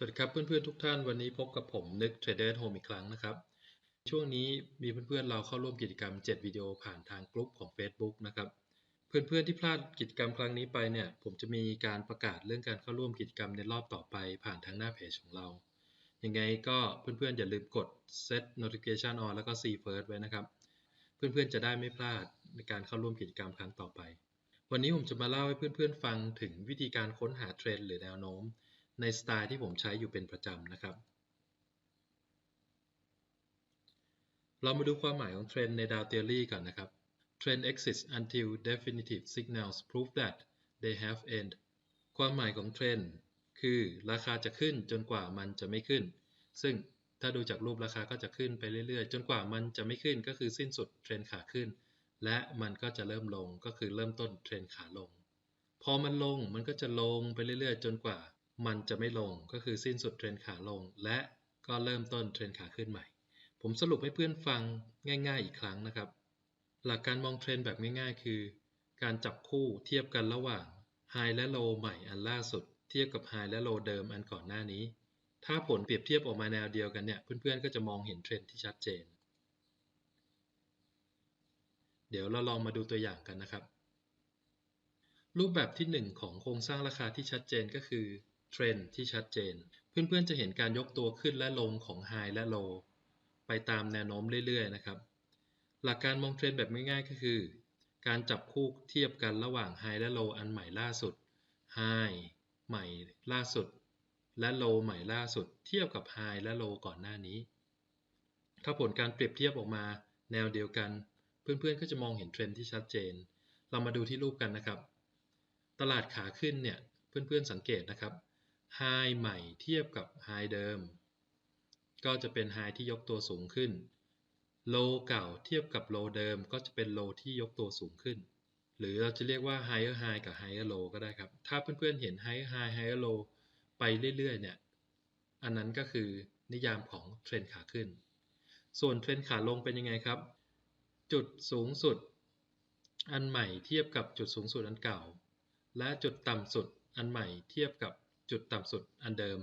สวัสดีครับเพื่อนๆทุกท่านวันนี้พบกับผมนึก Trader Home อีกครั้งนะครับ ช่วงนี้มีเพื่อนๆเราเข้าร่วมกิจกรรม 7 วิดีโอผ่านทางกลุ่มของ Facebook นะครับ เพื่อนๆที่พลาดกิจกรรมครั้งนี้ไปเนี่ยผมจะมีการประกาศเรื่องการเข้าร่วมกิจกรรมในรอบต่อไปผ่านทางหน้าเพจของเรา ยังไงก็เพื่อนๆอย่าลืมกด set notification on แล้วก็ see first ไว้นะครับ เพื่อนๆจะได้ไม่พลาดในการเข้าร่วมกิจกรรมครั้งต่อไป วันนี้ผมจะมาเล่าให้เพื่อนๆฟังถึงวิธีการค้นหาเทรนด์หรือแนวโน้ม ในสไตล์ที่ผมใช้อยู่เป็นประจำนะครับ เรามาดูความหมายของเทรนในดาวเทอรี่ก่อนนะครับ Trend exists until definitive signals prove that they have end ความหมายของเทรนคือราคาจะขึ้นจนกว่ามันจะไม่ขึ้น ซึ่งถ้าดูจากรูปราคาก็จะขึ้นไปเรื่อยๆ จนกว่ามันจะไม่ขึ้นก็คือสิ้นสุดเทรนขาขึ้น และมันก็จะเริ่มลงก็คือเริ่มต้นเทรนขาลง พอมันลงมันก็จะลงไปเรื่อยๆ จนกว่า มันจะไม่ลงก็คือสิ้นสุดเทรนขาลง และก็เริ่มต้นเทรนขาขึ้นใหม่ ผมสรุปให้เพื่อนฟังง่ายๆอีกครั้งนะครับ หลักการมองเทรนแบบง่ายๆ คือ การจับคู่เทียบกันระหว่าง High และ Low ใหม่อันล่าสุด เทียบกับ High และ Low เดิมอันก่อนหน้านี้ ถ้าผลเปรียบเทียบออกมาแนวเดียวกันเนี่ยเพื่อนๆก็จะมองเห็นเทรนที่ชัดเจน เดี๋ยวเราลองมาดูตัวอย่างกันนะครับรูปแบบที่ 1 ของโครงสร้างราคาที่ชัดเจนก็คือ เทรนที่ชัดเจน เพื่อนๆจะเห็นการยกตัวขึ้นและลงของ High และ Low ไปตามแนวโน้มเรื่อยๆนะครับ หลักการมองเทรนแบบง่ายๆก็คือ การจับคู่เทียบกันระหว่าง High และ Low อันใหม่ล่าสุด High ใหม่ล่าสุด และ Low ใหม่ล่าสุด เทียบกับ High และ Low ก่อนหน้านี้ ถ้าผลการเปรียบเทียบออกมาแนวเดียวกัน เพื่อนๆก็จะมองเห็นเทรนที่ชัดเจน เรามาดูที่รูปกันนะครับ ตลาดขาขึ้นเนี่ยเพื่อนๆสังเกตนะครับ High ใหม่เทียบกับ High เดิม ก็จะเป็น High ที่ยกตัวสูงขึ้น Low เก่าเทียบกับ Low เดิมก็จะเป็น Low ที่ยกตัวสูงขึ้น หรือเราจะเรียกว่า Higher High กับ Higher Low ก็ได้ครับ ถ้าเพื่อนๆเห็น Higher High Higher Low ไปเรื่อยๆเนี่ย อันนั้นก็คือนิยามของเทรนขาขึ้น ส่วนเทรนขาลงเป็นยังไงครับ จุดสูงสุด อันใหม่เทียบกับจุดสูงสุดอันเก่า และจุดต่ำสุดอันใหม่เทียบกับ จุดต่ำสุดอันเดิม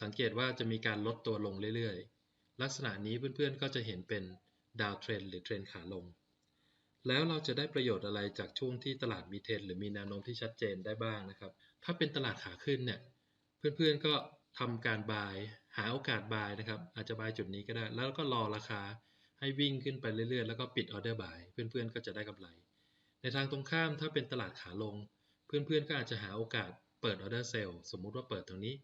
สังเกตว่าจะมีการลดตัวลงเรื่อยๆ ลักษณะนี้เพื่อนๆก็จะเห็นเป็นดาวเทรนหรือเทรนขาลง แล้วเราจะได้ประโยชน์อะไรจากช่วงที่ตลาดมีเทรนหรือมีแนวโน้มที่ชัดเจนได้บ้างนะครับ ถ้าเป็นตลาดขาขึ้นเนี่ยเพื่อนๆก็ทำการบายหาโอกาสบายนะครับ อาจจะบายจุดนี้ก็ได้ แล้วก็รอราคาให้วิ่งขึ้นไปเรื่อยๆ แล้วก็ปิดออเดอร์บายเพื่อนๆก็จะได้กำไร ในทางตรงข้ามถ้าเป็นตลาดขาลง เพื่อนๆก็อาจจะหาโอกาส เปิดออเดอร์เซลล์สมมุติว่าเปิดตรงนี้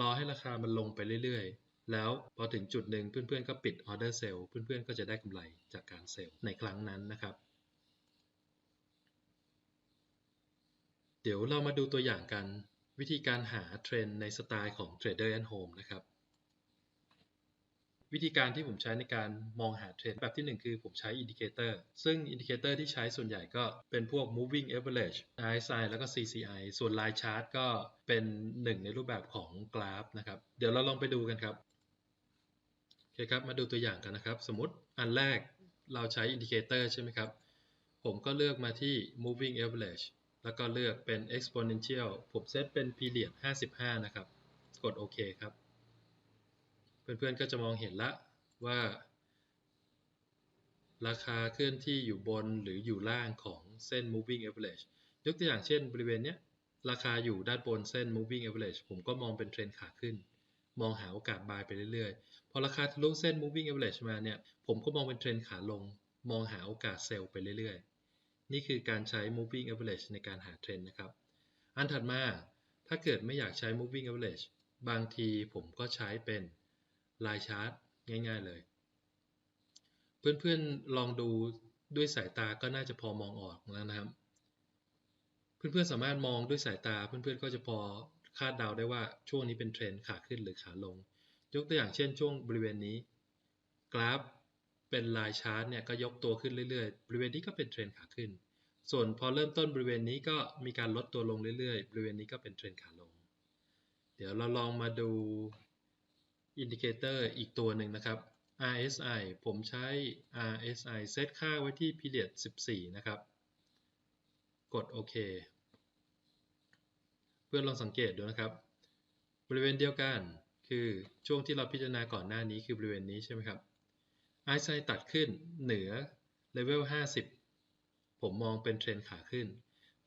รอให้ราคามันลงไปเรื่อยๆ แล้วพอถึงจุดหนึ่งเพื่อนๆ ก็ปิดออเดอร์เซลล์เพื่อนๆ ก็จะได้กำไรจากการเซลล์ในครั้งนั้นนะครับ เดี๋ยวเรามาดูตัวอย่างกันวิธีการหาเทรนด์ในสไตล์ของ Trader at Home นะครับ วิธีการที่ผมใช้ในการมองหาเทรนด์แบบที่ 1 คือผมใช้อินดิเคเตอร์ซึ่งอินดิเคเตอร์ที่ใช้ส่วนใหญ่ก็เป็นพวก moving average RSI แล้วก็ CCI ส่วน line chart ก็เป็นหนึ่งในรูปแบบของกราฟนะครับ เดี๋ยวเราลองไปดูกันครับโอเคครับมาดูตัวอย่างกันนะครับ สมมติอันแรกเราใช้อินดิเคเตอร์ใช่ไหมครับ ผมก็เลือกมาที่ moving average แล้วก็เลือกเป็น exponential ผมเซตเป็น period 55 นะครับ กดโอเคครับ เพื่อนๆก็จะมองเห็นละว่า ราคาเคลื่อนที่อยู่บนหรืออยู่ล่างของเส้น moving average ยกตัวอย่างเช่นบริเวณเนี้ยราคาอยู่ด้านบนเส้น moving average ผมก็มองเป็นเทรนขาขึ้น มองหาโอกาสบายไปเรื่อยๆ พอราคาทะลุเส้น moving average มาเนี่ย ผมก็มองเป็นเทรนขาลง มองหาโอกาสเซลล์ไปเรื่อยๆ นี่คือการใช้ moving average ในการหาเทรนนะครับ อันถัดมา ถ้าเกิดไม่อยากใช้ moving average บางทีผมก็ใช้เป็น line chart ง่ายๆเลย เพื่อนๆลองดูด้วยสายตาก็น่าจะพอมองออกแล้วนะครับ เพื่อนๆสามารถมองด้วยสายตาเพื่อนๆก็จะพอคาดเดาได้ว่าช่วงนี้เป็นเทรนขาขึ้นหรือขาลง ยกตัวอย่างเช่นช่วงบริเวณนี้ กราฟเป็นลายชาร์ตเนี่ยก็ยกตัวขึ้นเรื่อยๆ บริเวณนี้ก็เป็นเทรนขาขึ้น ส่วนพอเริ่มต้นบริเวณนี้ก็มีการลดตัวลงเรื่อยๆ บริเวณนี้ก็เป็นเทรนขาลง เดี๋ยวเราลองมาดู อินดิเคเตอร์อีกตัวหนึ่งนะครับ RSI ผมใช้ RSI เซตค่าไว้ที่ period 14 นะครับ กดโอเค เพื่อนลองสังเกตดูนะครับ บริเวณเดียวกันคือช่วงที่เราพิจารณาก่อนหน้านี้คือบริเวณนี้ใช่ไหมครับไอซ์ไซตัดขึ้นเหนือเลเวล50 ผมมองเป็นเทรนขาขึ้น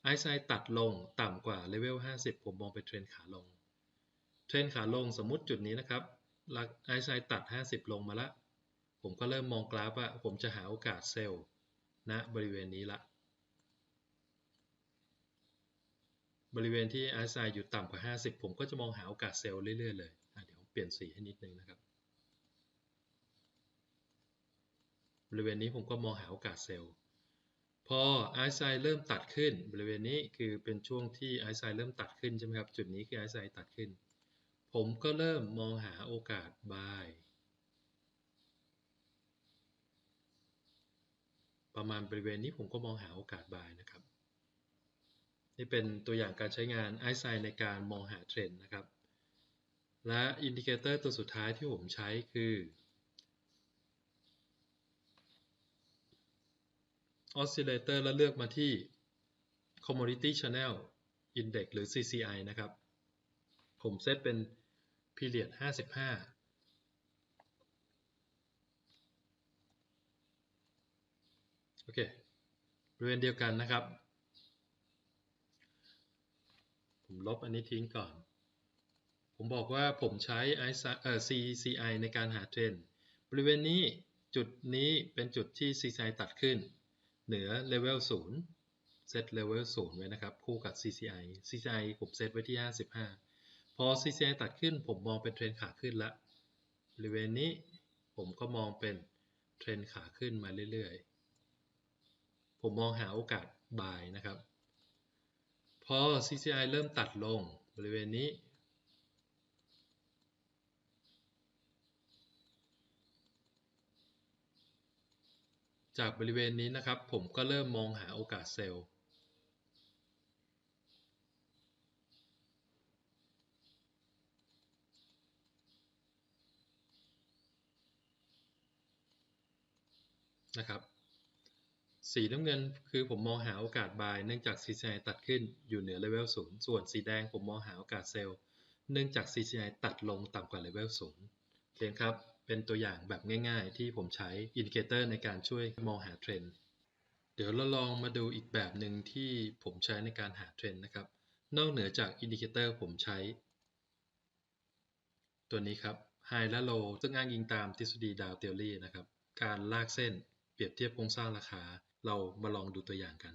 ไอซ์ไซตัดลงต่ำกว่าเลเวล50 ผมมองเป็นเทรนขาลง เทรนขาลงสมมติจุดนี้นะครับ ไอซ์ไซตัด 50 ลงมาละ ผมก็เริ่มมองกราฟว่าผมจะหาโอกาสเซลล์ณบริเวณนี้ละ บริเวณที่ RSI อยู่ต่ำกว่า 50 ผมก็จะมองหาโอกาสเซลล์เรื่อยๆเลยเดี๋ยวเปลี่ยนสีให้นิดนึงนะครับ บริเวณนี้ผมก็มองหาโอกาสเซลล์พอ RSI เริ่มตัดขึ้น บริเวณนี้คือเป็นช่วงที่ RSI เริ่มตัดขึ้นใช่ไหมครับ จุดนี้คือ RSI ตัดขึ้น ผมก็เริ่มมองหาโอกาส buy ประมาณบริเวณนี้ผมก็มองหาโอกาส buy นะครับ นี่เป็นตัวอย่างการใช้งาน i s i ในการมองหาเทรนด์นะครับ และอินดิเคเตอร์ตัวสุดท้ายที่ผมใช้คือ oscillator แล้วเลือกมาที่ commodity channel index หรือ CCI นะครับ ผมเซตเป็น period 55โอเคบริเวณเดียวกันนะครับ ผมลบอันนี้ทิ้งก่อน ผมบอกว่าผมใช้ CCI ในการหาเทรนบริเวณนี้จุดนี้เป็นจุดที่ CCI ตัดขึ้น เหนือเลเวล0เซตเลเวล0ไว้นะครับ คู่กับ CCI CCI ผมเซตไว้ที่ 55 พอ CCI ตัดขึ้นผมมองเป็นเทรนขาขึ้นละบริเวณนี้ผมก็มองเป็นเทรนขาขึ้นมาเรื่อยๆ ผมมองหาโอกาส buy นะครับ พอ CCI เริ่มตัดลงบริเวณนี้ จากบริเวณนี้นะครับ ผมก็เริ่มมองหาโอกาสเซลล์ นะครับ สีน้ำเงินคือผมมองหาโอกาส buy เนื่องจาก CCI ตัดขึ้นอยู่เหนือเลเวล0ส่วนสีแดงผมมองหาโอกาสเซลล์เนื่องจาก CCI ตัดลงต่ำกว่าเลเวล0เขียนครับ เป็นตัวอย่างแบบง่ายๆ ที่ผมใช้อินดิเคเตอร์ในการช่วยมองหาเทรนด์เดี๋ยวเราลองมาดูอีกแบบหนึ่งที่ผมใช้ในการหาเทรนด์นะครับ นอกเหนือจากอินดิเคเตอร์ผมใช้ ตัวนี้ครับ High และ Low ซึ่งอ้างอิงตามทฤษฎีดาวเทอรี่นะครับ การลากเส้น เปรียบเทียบโครงสร้างราคา เรามาลองดูตัวอย่างกัน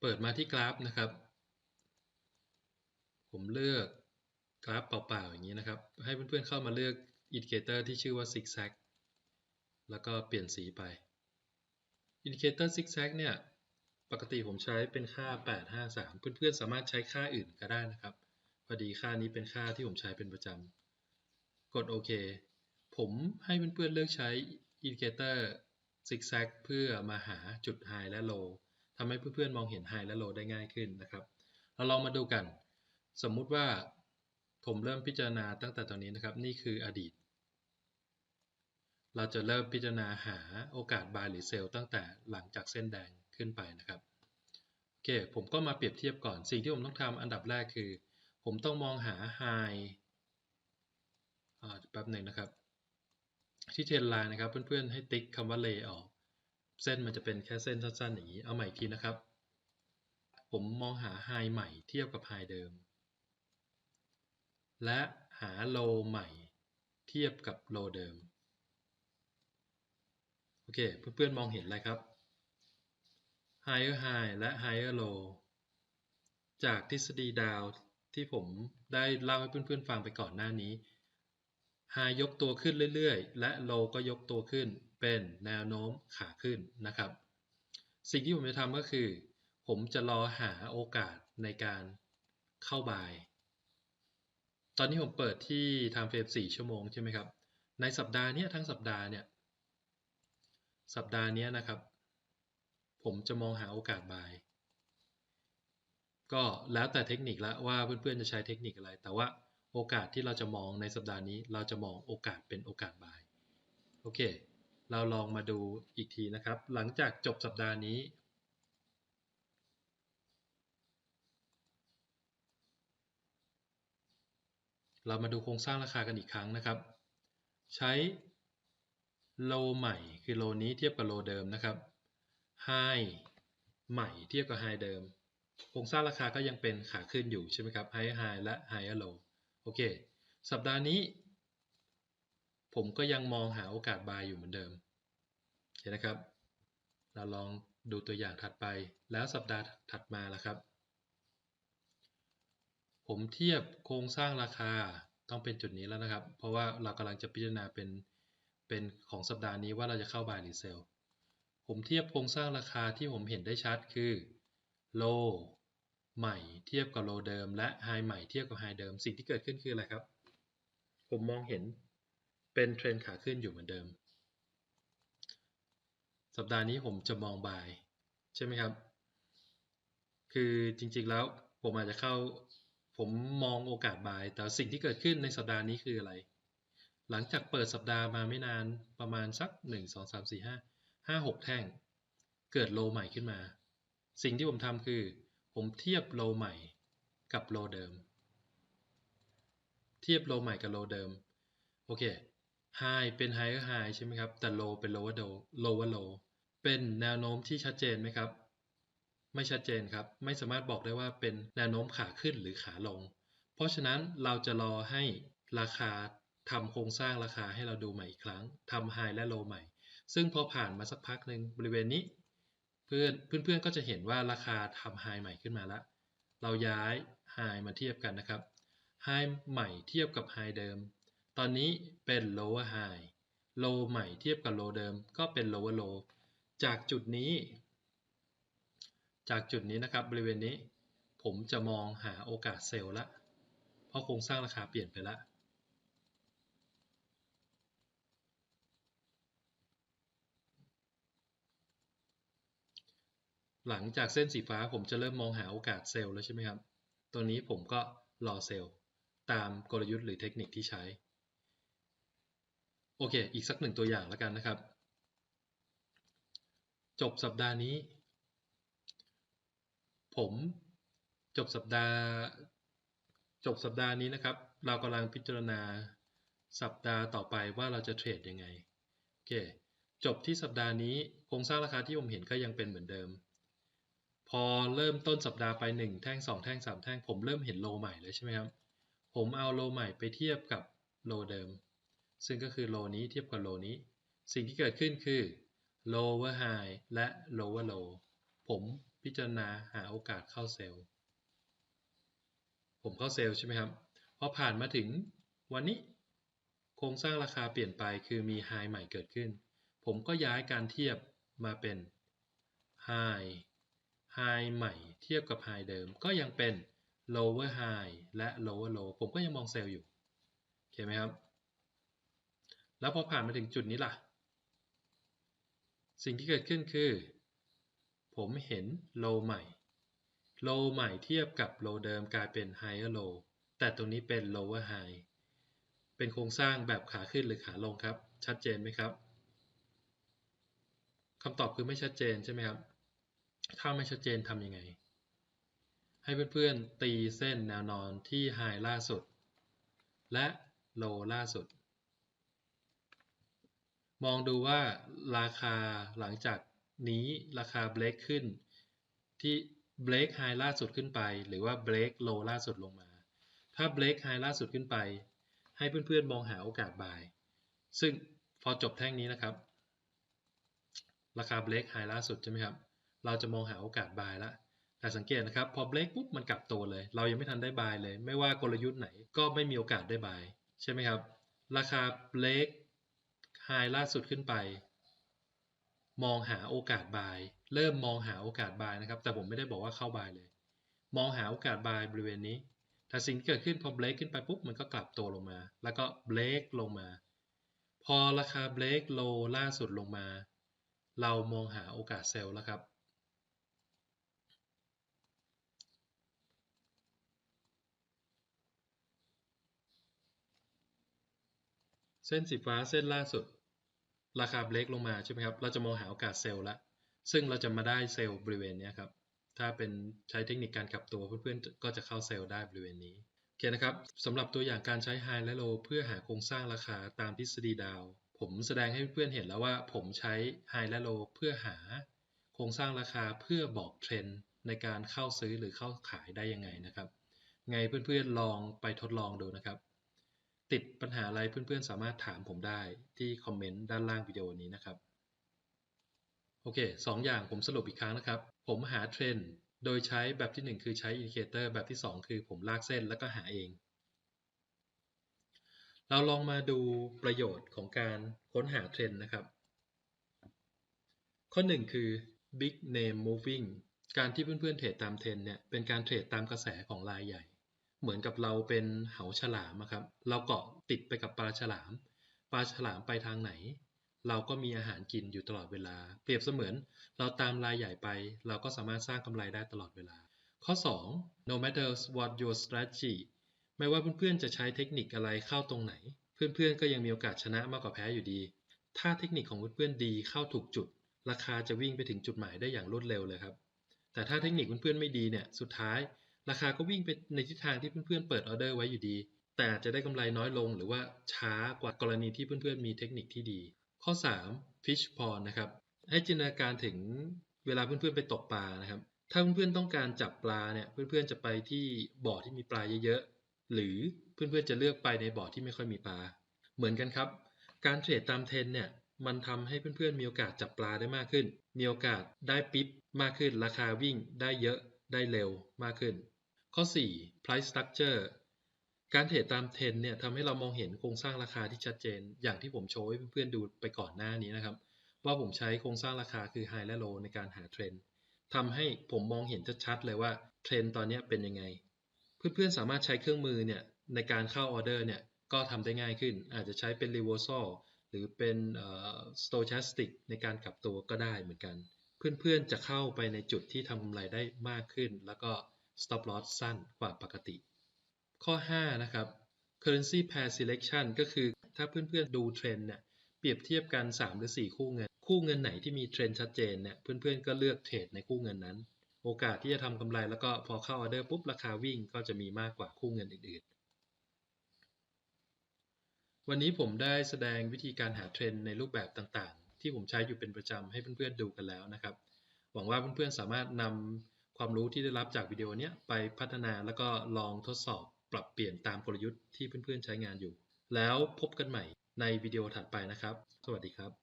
เปิดมาที่กราฟนะครับ ผมเลือกกราฟเปล่าๆอย่างนี้นะครับ ให้เพื่อนๆเข้ามาเลือกอินดิเคเตอร์ที่ชื่อว่า zigzag แล้วก็เปลี่ยนสีไปอินดิเคเตอร์ zigzag เนี่ยปกติผมใช้เป็นค่า 853 เพื่อนๆสามารถใช้ค่าอื่นก็ได้นะครับ พอดีค่านี้เป็นค่าที่ผมใช้เป็นประจำ กดโอเค ผมให้เพื่อนๆเลือกใช้อินดิเคเตอร์ zigzag เพื่อมาหาจุด high และ low ทำให้เพื่อนๆมองเห็น high และ low ได้ง่ายขึ้นนะครับ เราลองมาดูกัน สมมุติว่าผมเริ่มพิจารณาตั้งแต่ตอนนี้นะครับ นี่คืออดีต เราจะเริ่มพิจารณาหาโอกาส buy หรือ sell ตั้งแต่หลังจากเส้นแดงขึ้นไปนะครับโอเค ผมก็มาเปรียบเทียบก่อน สิ่งที่ผมต้องทำอันดับแรกคือ ผมต้องมองหา high แป๊บหนึ่งนะครับ ที่เทรนไลน์นะครับ เพื่อนๆให้ติ๊กคำว่า lay ออก เส้นมันจะเป็นแค่เส้นสั้นๆอย่างนี้ เอาใหม่อีกทีนะครับ ผมมองหา high ใหม่เทียบกับ high เดิม และหา low ใหม่เทียบกับ low เดิม โอเค เพื่อนๆมองเห็นอะไรครับ higher high และ higher low จากทฤษฎีดาวที่ผมได้เล่าให้เพื่อนๆฟังไปก่อนหน้านี้ high ยกตัวขึ้นเรื่อยๆ และ low ก็ยกตัวขึ้นเป็นแนวโน้มขาขึ้นนะครับ สิ่งที่ผมจะทำก็คือ ผมจะรอหาโอกาสในการเข้าบาย ตอนนี้ผมเปิดที่ time frame 4 ชั่วโมงใช่ไหมครับ ในสัปดาห์นี้ทั้งสัปดาห์เนี่ย สัปดาห์นี้นะครับ ผมจะมองหาโอกาสบาย ก็แล้วแต่เทคนิคละว่าเพื่อนๆจะใช้เทคนิคอะไร แต่ว่า โอกาสที่เราจะมองในสัปดาห์นี้ เราจะมองโอกาสเป็นโอกาสบาย โอเค เราลองมาดูอีกทีนะครับ หลังจากจบสัปดาห์นี้ เรามาดูโครงสร้างราคากันอีกครั้งนะครับ ใช้โลใหม่คือโลนี้เทียบกับโลเดิมนะครับไฮใหม่เทียบกับไฮเดิม โครงสร้างราคาก็ยังเป็นขาขึ้นอยู่ใช่ไหมครับไฮไฮและไฮโล โอเค สัปดาห์นี้ ผมก็ยังมองหาโอกาสบายอยู่เหมือนเดิมเห็นนะครับ เราลองดูตัวอย่างถัดไป แล้วสัปดาห์ถัดมาล่ะครับ ผมเทียบโครงสร้างราคาต้องเป็นจุดนี้แล้วนะครับ เพราะว่าเรากำลังจะพิจารณาเป็นเป็นของสัปดาห์นี้ว่าเราจะเข้า buy หรือ sell ผมเทียบโครงสร้างราคาที่ผมเห็นได้ชัดคือ low ใหม่เทียบกับ low เดิม และ high ใหม่เทียบกับ high เดิม สิ่งที่เกิดขึ้นคืออะไรครับ ผมมองเห็นเป็นเทรนขาขึ้นอยู่เหมือนเดิม สัปดาห์นี้ผมจะมอง buy ใช่ไหมครับ คือจริงๆแล้วผมอาจจะเข้าผมมองโอกาส buy แต่สิ่งที่เกิดขึ้นในสัปดาห์นี้คืออะไร หลังจากเปิดสัปดาห์มาไม่นานประมาณสัก 1 2 3 4 5 5 6 แท่ง เกิดโลใหม่ขึ้นมา สิ่งที่ผมทำคือ ผมเทียบโลใหม่กับโลเดิม เทียบโลใหม่กับโลเดิม โอเค High เป็น Higher High ใช่ไหมครับ แต่ Low เป็น Lower Low Lower Low เป็นแนวโน้มที่ชัดเจนไหมครับ ไม่ชัดเจนครับ ไม่สามารถบอกได้ว่าเป็นแนวโน้มขาขึ้นหรือขาลง เพราะฉะนั้นเราจะรอให้ราคาทำโครงสร้างราคาให้เราดูใหม่อีกครั้งทำ High และ Low ใหม่ ซึ่งพอผ่านมาสักพักหนึ่งบริเวณนี้ พื่อนเพื่อนๆก็จะเห็นว่าราคาทำ High ใหม่ขึ้นมาล้วเราย้าย High มาเทียบกันนะครับ High ใหม่เทียบกับ High เดิม ตอนนี้เป็น lower high low ใหม่เทียบกับ low เดิม ก็เป็น lower low จากจุดนี้ จากจุดนี้นะครับบริเวณนี้ ผมจะมองหาโอกาสเซลล์ละ เพราะโครงสร้างราคาเปลี่ยนไปแล้ว หลังจากเส้นสีฟ้าผมจะเริ่มมองหาโอกาสเซลล์แล้วใช่ไหมครับตรงนี้ผมก็รอเซลล์ตามกลยุทธ์หรือเทคนิคที่ใช้ โอเค อีกสักหนึ่งตัวอย่างแล้วกันนะครับ จบสัปดาห์นี้ ผมจบสัปดาห์ จบสัปดาห์นี้นะครับ เรากำลังพิจารณาสัปดาห์ต่อไปว่าเราจะเทรดยังไง โอเค จบที่สัปดาห์นี้โครงสร้างราคาที่ผมเห็นก็ยังเป็นเหมือนเดิม พอเริ่มต้นสัปดาห์ไป 1 แท่ง 2 แท่ง 3 แท่ง ผมเริ่มเห็นโลใหม่เลยใช่ไหมครับ ผมเอาโลใหม่ไปเทียบกับโลเดิม ซึ่งก็คือโลนี้เทียบกับโลนี้ สิ่งที่เกิดขึ้นคือ lower high และ lower low ผมพิจารณาหาโอกาสเข้าเซลล์ ผมเข้าเซลล์ใช่ไหมครับ พอผ่านมาถึงวันนี้ โครงสร้างราคาเปลี่ยนไปคือมี high ใหม่เกิดขึ้น ผมก็ย้ายการเทียบมาเป็น high high ใหม่เทียบกับ high เดิมก็ยังเป็น lower high และ lower low ผมก็ยังมองเซลล์อยู่โอเคไหมครับ แล้วพอผ่านมาถึงจุดนี้ล่ะ สิ่งที่เกิดขึ้นคือ ผมเห็น low ใหม่ low ใหม่เทียบกับ low เดิมกลายเป็น higher low แต่ตรงนี้เป็น lower high เป็นโครงสร้างแบบขาขึ้นหรือขาลงครับ ชัดเจนไหมครับคำตอบคือไม่ชัดเจนใช่ไหมครับ ถ้าไม่ชัดเจนทำยังไง ให้เพื่อนๆตีเส้นแนวนอนที่ไฮล่าสุด และโลล่าสุด มองดูว่าราคาหลังจากนี้ราคาเบรกขึ้น ที่เบรกไฮล่าสุดขึ้นไป หรือว่าเบรกโลล่าสุดลงมา ถ้าเบรกไฮล่าสุดขึ้นไป ให้เพื่อนๆมองหาโอกาสบาย ซึ่งพอจบแท่งนี้นะครับ ราคาเบรกไฮล่าสุดใช่ไหมครับ เราจะมองหาโอกาสบายละแต่สังเกตนะครับพอเบรกปุ๊บมันกลับตัวเลย เรายังไม่ทันได้บายเลย ไม่ว่ากลยุทธ์ไหนก็ไม่มีโอกาสได้บายใช่ไหมครับ ราคาเบรกไฮล่าสุดขึ้นไป มองหาโอกาสบาย เริ่มมองหาโอกาสบายนะครับ แต่ผมไม่ได้บอกว่าเข้าบายเลย มองหาโอกาสบายบริเวณนี้แต่สิ่งที่เกิดขึ้นพอเบรกขึ้นไปปุ๊บมันก็กลับตัวลงมา แล้วก็เบรกลงมา พอราคาเบรกโลล่าสุดลงมา เรามองหาโอกาสเซลล์แล้วครับ ส้นสีฟ้าเส้นล่าสุด ราคาเบรกลงมาใช่ไหมครับ เราจะมองหาโอกาสเซลล์ละซึ่งเราจะมาได้เซลล์บริเวณนี้ครับ ถ้าเป็นใช้เทคนิคการกลับตัวเพื่อนๆ ก็จะเข้าเซลล์ได้บริเวณนี้ โอเคนะครับสำหรับตัวอย่างการใช้ High และ Low เพื่อหาโครงสร้างราคาตามทฤษฎีดาว ผมแสดงให้เพื่อนๆเห็นแล้วว่าผมใช้ High และ Low เพื่อหาโครงสร้างราคาเพื่อบอกเทรนด์ในการเข้าซื้อหรือเข้าขายได้ยังไงนะครับ ไงเพื่อนๆลองไปทดลองดูนะครับ ติดปัญหาอะไรเพื่อนๆ สามารถถามผมได้ที่คอมเมนต์ด้านล่างวิดีโอนี้นะครับ โอเคสองอย่างผมสรุปอีกครั้งนะครับ ผมหาเทรนด์โดยใช้แบบที่ 1 คือใช้อินดิเคเตอร์แบบที่ 2 คือผมลากเส้นแล้วก็หาเอง เราลองมาดูประโยชน์ของการค้นหาเทรนด์นะครับ ข้อ 1 คือ big name moving การที่เพื่อนๆเทรดตามเทรนด์เนี่ยเป็นการเทรดตามกระแสของรายใหญ่ เหมือนกับเราเป็นเหาฉลามครับ เราเกาะติดไปกับปลาฉลาม ปลาฉลามไปทางไหน เราก็มีอาหารกินอยู่ตลอดเวลา เปรียบเสมือนเราตามรายใหญ่ไป เราก็สามารถสร้างกำไรได้ตลอดเวลา ข้อ 2 no matter what your strategy ไม่ว่าเพื่อนๆจะใช้เทคนิคอะไรเข้าตรงไหน เพื่อนๆก็ยังมีโอกาสชนะมากกว่าแพ้อยู่ดี ถ้าเทคนิคของเพื่อนๆดีเข้าถูกจุด ราคาจะวิ่งไปถึงจุดหมายได้อย่างรวดเร็วเลยครับ แต่ถ้าเทคนิคเพื่อนๆไม่ดีเนี่ย สุดท้าย ราคาก็วิ่งไปในทิศทางที่เพื่อนๆเปิดออเดอร์ไว้อยู่ดี แต่จะได้กำไรน้อยลงหรือว่าช้ากว่ากรณีที่เพื่อนๆมีเทคนิคที่ดี ข้อ 3 fish pond นะครับให้จินตนาการถึงเวลาเพื่อนๆไปตกปลานะครับ ถ้าเพื่อนๆต้องการจับปลาเนี่ย เพื่อนๆจะไปที่บ่อที่มีปลาเยอะๆ หรือเพื่อนๆจะเลือกไปในบ่อที่ไม่ค่อยมีปลา เหมือนกันครับ การเทรดตามเทรนเนี่ย มันทำให้เพื่อนๆมีโอกาสจับปลาได้มากขึ้น มีโอกาสได้ปิ๊บมากขึ้น ราคาวิ่งได้เยอะ ได้เร็วมากขึ้น ข้อ 4 price structure การเทรดตามเทรนเนี่ยทำให้เรามองเห็นโครงสร้างราคาที่ชัดเจน อย่างที่ผมโชว์ให้เพื่อนๆดูไปก่อนหน้านี้นะครับ ว่าผมใช้โครงสร้างราคาคือ High และ Low ในการหาเทรนทำให้ผมมองเห็นชัดๆเลยว่าเทรนตอนนี้เป็นยังไง เพื่อนๆสามารถใช้เครื่องมือเนี่ยในการเข้าออเดอร์เนี่ยก็ทำได้ง่ายขึ้น อาจจะใช้เป็น reversal หรือเป็น stochastic ในการกลับตัวก็ได้เหมือนกัน เพื่อนๆจะเข้าไปในจุดที่ทำกำไรได้มากขึ้น แล้วก็ stop loss สั้นกว่าปกติ ข้อ 5 นะครับ currency pair selection ก็คือถ้าเพื่อนๆดูเทรนเนี่ยเปรียบเทียบกัน 3 หรือ 4 คู่เงิน คู่เงินไหนที่มีเทรนชัดเจนเนี่ยเพื่อนๆก็เลือกเทรดในคู่เงินนั้น โอกาสที่จะทำกำไรแล้วก็พอเข้าออเดอร์ปุ๊บราคาวิ่งก็จะมีมากกว่าคู่เงินอื่นๆ วันนี้ผมได้แสดงวิธีการหาเทรนในรูปแบบต่างๆ ที่ผมใช้อยู่เป็นประจำให้เพื่อนๆดูกันแล้วนะครับ หวังว่าเพื่อนๆสามารถนำ ความรู้ที่ได้รับจากวิดีโอนี้ไปพัฒนาแล้วก็ลองทดสอบปรับเปลี่ยนตามกลยุทธ์ที่เพื่อนๆใช้งานอยู่ แล้วพบกันใหม่ในวิดีโอถัดไปนะครับ สวัสดีครับ